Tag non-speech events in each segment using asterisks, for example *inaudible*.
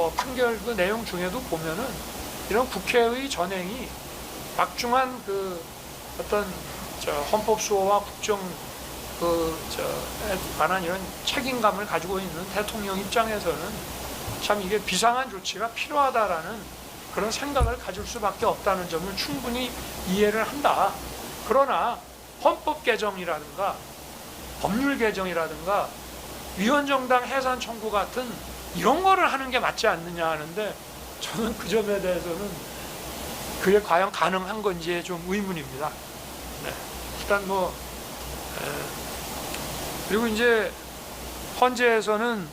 뭐 판결 그 내용 중에도 보면은 이런 국회의 전행이 막중한 그 어떤 저 헌법 수호와 국정 그저 관한 이런 책임감을 가지고 있는 대통령 입장에서는 참 이게 비상한 조치가 필요하다라는 그런 생각을 가질 수밖에 없다는 점을 충분히 이해를 한다. 그러나 헌법 개정이라든가 법률 개정이라든가 위헌정당 해산 청구 같은 이런 거를 하는 게 맞지 않느냐 하는데 저는 그 점에 대해서는 그게 과연 가능한 건지에 좀 의문입니다. 네. 일단 뭐 에, 그리고 이제 헌재에서는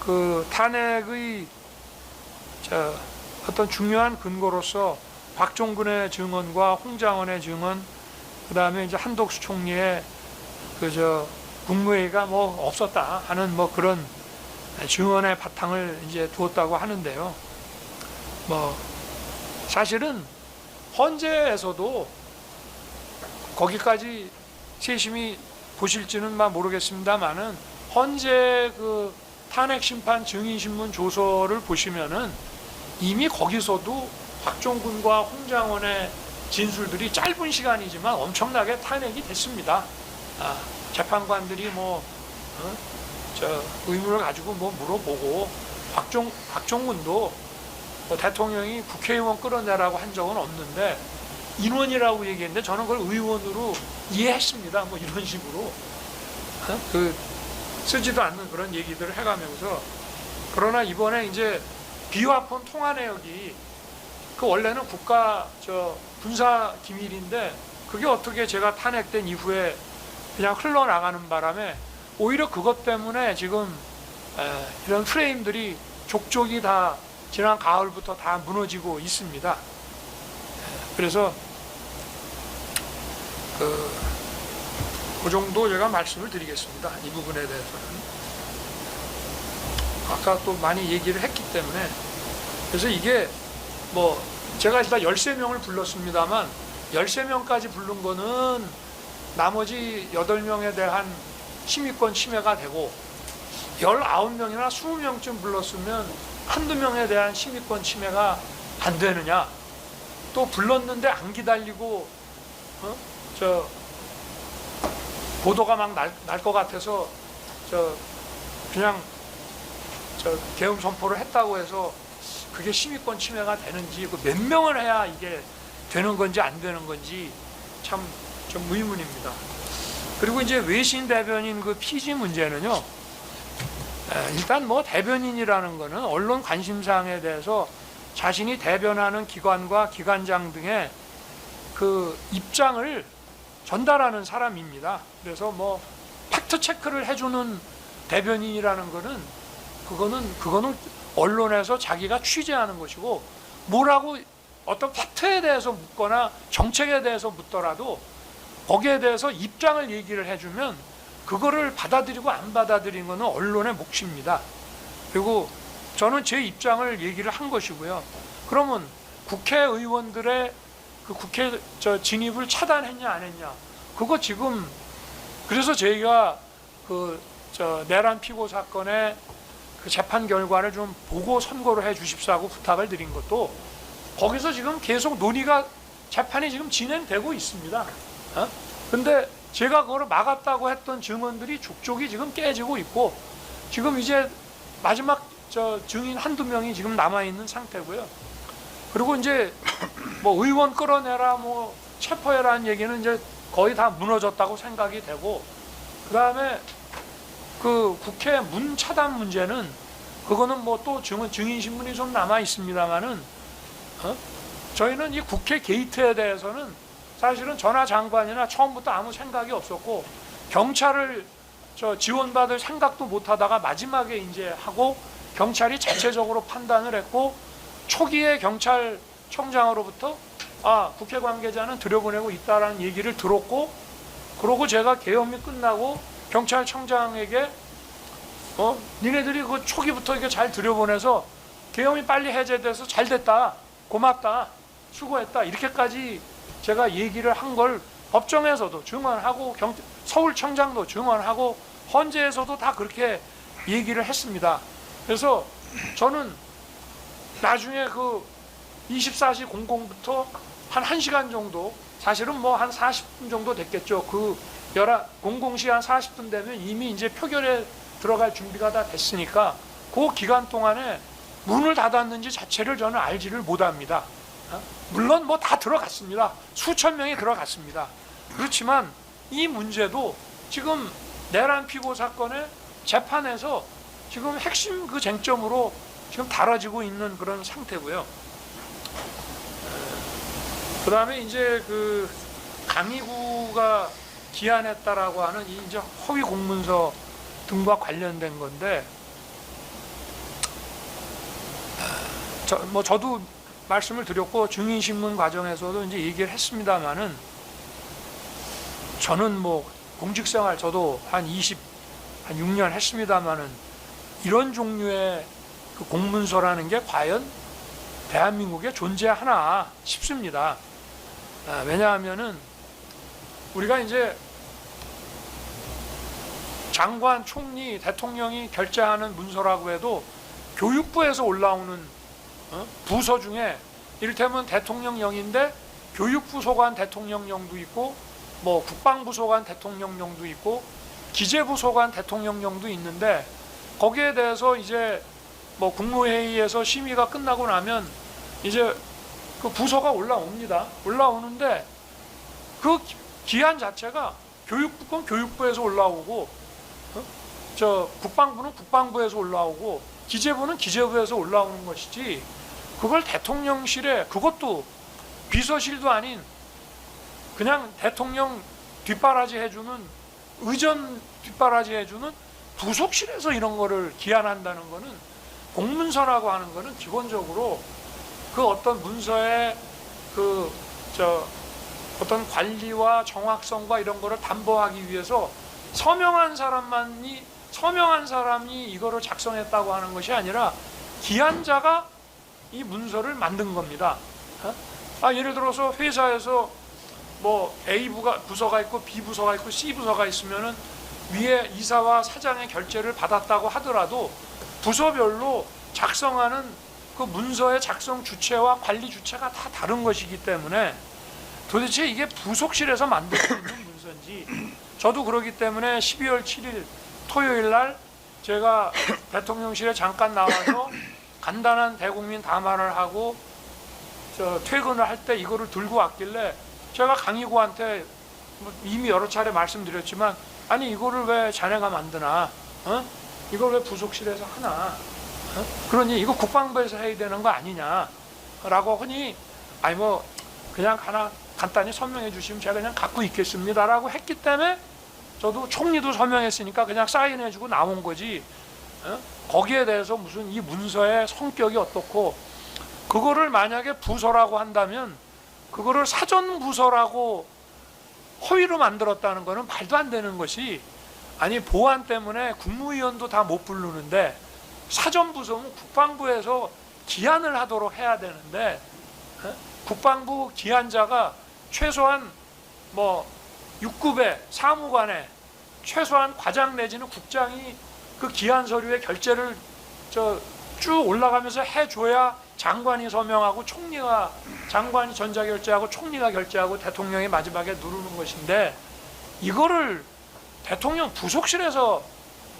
그 탄핵의 저 어떤 중요한 근거로서 박종근의 증언과 홍장원의 증언, 그 다음에 이제 한독수 총리의 그저 국무회의가 뭐 없었다 하는 뭐 그런 증언의 바탕을 이제 두었다고 하는데요. 뭐 사실은 헌재에서도 거기까지 세심히 보실지는 막 모르겠습니다만은 헌재 그 탄핵 심판 증인 신문 조서를 보시면은 이미 거기서도 박종근과 홍장원의 진술들이 짧은 시간이지만 엄청나게 탄핵이 됐습니다. 아, 재판관들이 뭐, 어? 저 의문을 가지고 뭐 물어보고 박종 박종근도 뭐 대통령이 국회의원 끌어내라고 한 적은 없는데 인원이라고 얘기했는데 저는 그걸 의원으로 이해했습니다. 뭐 이런 식으로 어? 그 쓰지도 않는 그런 얘기들을 해가면서 그러나 이번에 이제 비화폰 통화 내역이 그 원래는 국가 저 군사 기밀인데 그게 어떻게 제가 탄핵된 이후에 그냥 흘러나가는 바람에 오히려 그것 때문에 지금 에, 이런 프레임들이 족족이 다 지난 가을부터 다 무너지고 있습니다. 에, 그래서 그, 그 정도 제가 말씀을 드리겠습니다. 이 부분에 대해서는 아까 또 많이 얘기를 했기 때문에 그래서 이게 뭐 제가 일단 13명을 불렀습니다만 13명까지 부른 거는 나머지 8명에 대한 심의권 침해가 되고 19명이나 20명쯤 불렀으면 한두 명에 대한 심의권 침해가 안 되느냐 또 불렀는데 안 기다리고 어? 저 보도가 막 날 것 같아서 저 그냥 저 계엄 선포를 했다고 해서 그게 심의권 침해가 되는지 그 몇 명을 해야 이게 되는 건지 안 되는 건지 참 좀 의문입니다. 그리고 이제 외신 대변인 그 피지 문제는요. 에, 일단 뭐 대변인이라는 거는 언론 관심사항에 대해서 자신이 대변하는 기관과 기관장 등의 그 입장을 전달하는 사람입니다. 그래서 뭐 팩트 체크를 해주는 대변인이라는 거는 그거는 그거는 언론에서 자기가 취재하는 것이고 뭐라고 어떤 팩트에 대해서 묻거나 정책에 대해서 묻더라도 거기에 대해서 입장을 얘기를 해주면 그거를 받아들이고 안 받아들이는 거는 언론의 몫입니다. 그리고 저는 제 입장을 얘기를 한 것이고요. 그러면 국회의원들의 그 국회 저 진입을 차단했냐 안 했냐 그거 지금 그래서 저희가 그 저 내란 피고 사건의 그 재판 결과를 좀 보고 선고를 해 주십사고 부탁을 드린 것도 거기서 지금 계속 논의가 재판이 지금 진행되고 있습니다. 어? 근데 제가 그거를 막았다고 했던 증언들이 족족이 지금 깨지고 있고 지금 이제 마지막 저 증인 한두 명이 지금 남아 있는 상태고요. 그리고 이제 뭐 의원 끌어내라 뭐 체포해라는 얘기는 이제 거의 다 무너졌다고 생각이 되고 그다음에 그 국회 문 차단 문제는 그거는 뭐 또 증인 증인 신문이 좀 남아 있습니다만은 어? 저희는 이 국회 게이트에 대해서는 사실은 전하 장관이나 처음부터 아무 생각이 없었고 경찰을 저 지원받을 생각도 못 하다가 마지막에 이제 하고 경찰이 자체적으로 판단을 했고 초기에 경찰청장으로부터 아 국회 관계자는 들여보내고 있다라는 얘기를 들었고 그러고 제가 계엄이 끝나고 경찰청장에게 어 니네들이 그 초기부터 이게 잘 들여보내서 계엄이 빨리 해제돼서 잘 됐다 고맙다 수고했다 이렇게까지 제가 얘기를 한 걸 법정에서도 증언하고 경, 서울청장도 증언하고 헌재에서도 다 그렇게 얘기를 했습니다. 그래서 저는 나중에 그 24시 00부터 한 1시간 정도 사실은 뭐 한 40분 정도 됐겠죠. 그 열한 00시 한 40분 되면 이미 이제 표결에 들어갈 준비가 다 됐으니까 그 기간 동안에 문을 닫았는지 자체를 저는 알지를 못합니다. 어? 물론 뭐 다 들어갔습니다. 수천 명이 들어갔습니다. 그렇지만 이 문제도 지금 내란 피고 사건의 재판에서 지금 핵심 그 쟁점으로 지금 다뤄지고 있는 그런 상태고요. 그 다음에 이제 그 강의구가 기한했다라고 하는 이 이제 허위 공문서 등과 관련된 건데, 저, 뭐 저도 말씀을 드렸고 증인신문 과정에서도 이제 얘기를 했습니다만은 저는 뭐 공직생활 저도 한 20, 한 6년 했습니다만은 이런 종류의 그 공문서라는 게 과연 대한민국에 존재하나 싶습니다. 아, 왜냐하면은 우리가 이제 장관, 총리, 대통령이 결재하는 문서라고 해도 교육부에서 올라오는 어? 부서 중에 이를테면 대통령령인데 교육부 소관 대통령령도 있고 뭐 국방부 소관 대통령령도 있고 기재부 소관 대통령령도 있는데 거기에 대해서 이제 뭐 국무회의에서 심의가 끝나고 나면 이제 그 부서가 올라옵니다. 올라오는데 그 기- 기한 자체가 교육부 건 교육부에서 올라오고 어? 저 국방부는 국방부에서 올라오고 기재부는 기재부에서 올라오는 것이지 그걸 대통령실에 그것도 비서실도 아닌 그냥 대통령 뒷바라지 해주는 의전 뒷바라지 해주는 부속실에서 이런 거를 기한한다는 거는 공문서라고 하는 거는 기본적으로 그 어떤 문서의 그 저 어떤 관리와 정확성과 이런 거를 담보하기 위해서 서명한 사람만이 서명한 사람이 이거를 작성했다고 하는 것이 아니라 기한자가 이 문서를 만든 겁니다. 어? 아, 예를 들어서 회사에서 뭐 A 부가 부서가 있고 B 부서가 있고 C 부서가 있으면은 위에 이사와 사장의 결재를 받았다고 하더라도 부서별로 작성하는 그 문서의 작성 주체와 관리 주체가 다 다른 것이기 때문에 도대체 이게 부속실에서 만들고 있는 *coughs* 문서인지 저도 그러기 때문에 12월 7일 토요일 날 제가 *coughs* 대통령실에 잠깐 나와서 간단한 대국민 담화를 하고 저 퇴근을 할 때 이거를 들고 왔길래 제가 강의구한테 뭐 이미 여러 차례 말씀드렸지만 아니 이거를 왜 자네가 만드나 어? 이걸 왜 부속실에서 하나 어? 그러니 이거 국방부에서 해야 되는 거 아니냐라고 하니 아니 뭐 그냥 하나 간단히 설명해 주시면 제가 그냥 갖고 있겠습니다라고 했기 때문에 저도 총리도 서명했으니까 그냥 사인해 주고 나온 거지 어? 거기에 대해서 무슨 이 문서의 성격이 어떻고 그거를 만약에 부서라고 한다면 그거를 사전 부서라고 허위로 만들었다는 거는 말도 안 되는 것이 아니 보안 때문에 국무위원도 다 못 부르는데 사전 부서는 국방부에서 기한을 하도록 해야 되는데 어? 국방부 기한자가 최소한 뭐 6급의 사무관에 최소한 과장 내지는 국장이 그 기한 서류의 결재를 저 쭉 올라가면서 해줘야 장관이 서명하고 총리가 장관이 전자결재하고 총리가 결재하고 대통령이 마지막에 누르는 것인데 이거를 대통령 부속실에서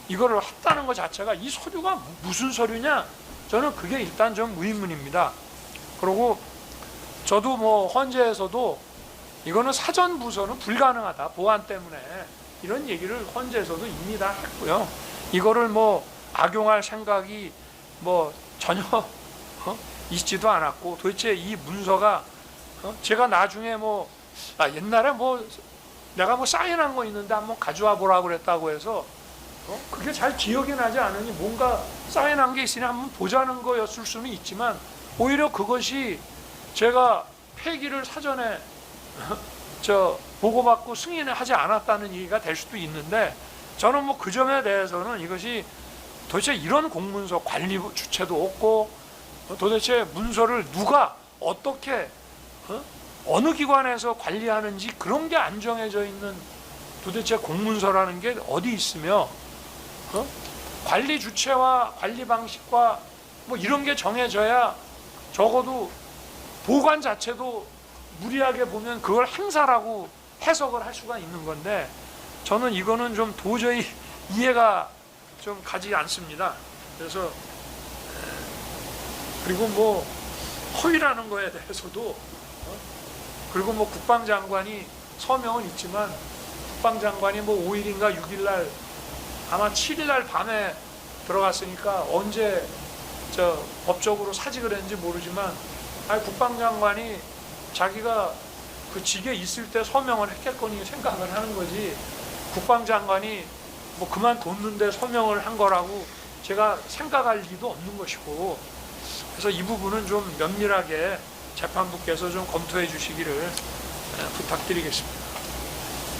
이거를 했다는 것 자체가 이 서류가 무슨 서류냐 저는 그게 일단 좀 의문입니다. 그리고 저도 뭐 헌재에서도 이거는 사전 부서는 불가능하다 보안 때문에 이런 얘기를 헌재에서도 이미 다 했고요. 이거를 뭐 악용할 생각이 뭐 전혀 *laughs* 어? 있지도 않았고 도대체 이 문서가 어? 제가 나중에 뭐 아, 옛날에 뭐 내가 뭐 사인한 거 있는데 한번 가져와 보라고 그랬다고 해서 어? 그게 잘 기억이 나지 않으니 뭔가 사인한 게 있으니 한번 보자는 거였을 수는 있지만 오히려 그것이 제가 폐기를 사전에 *laughs* 저 보고받고 승인을 하지 않았다는 얘기가 될 수도 있는데 저는 뭐 그 점에 대해서는 이것이 도대체 이런 공문서 관리 주체도 없고 어, 도대체 문서를 누가 어떻게 어? 어느 기관에서 관리하는지 그런 게 안 정해져 있는 도대체 공문서라는 게 어디 있으며 어? 관리 주체와 관리 방식과 뭐 이런 게 정해져야 적어도 보관 자체도 무리하게 보면 그걸 행사라고 해석을 할 수가 있는 건데 저는 이거는 좀 도저히 이해가 좀 가지 않습니다. 그래서 그리고 뭐 허위라는 거에 대해서도 어? 그리고 뭐 국방장관이 서명은 있지만 국방장관이 뭐 5일인가 6일 날 아마 7일 날 밤에 들어갔으니까 언제 저 법적으로 사직을 했는지 모르지만 아니 국방장관이 자기가 그 직에 있을 때 서명을 했겠거니 생각을 하는 거지 국방장관이 뭐 그만뒀는데 서명을 한 거라고 제가 생각할 리도 없는 것이고 그래서 이 부분은 좀 면밀하게 재판부께서 좀 검토해 주시기를 에, 부탁드리겠습니다.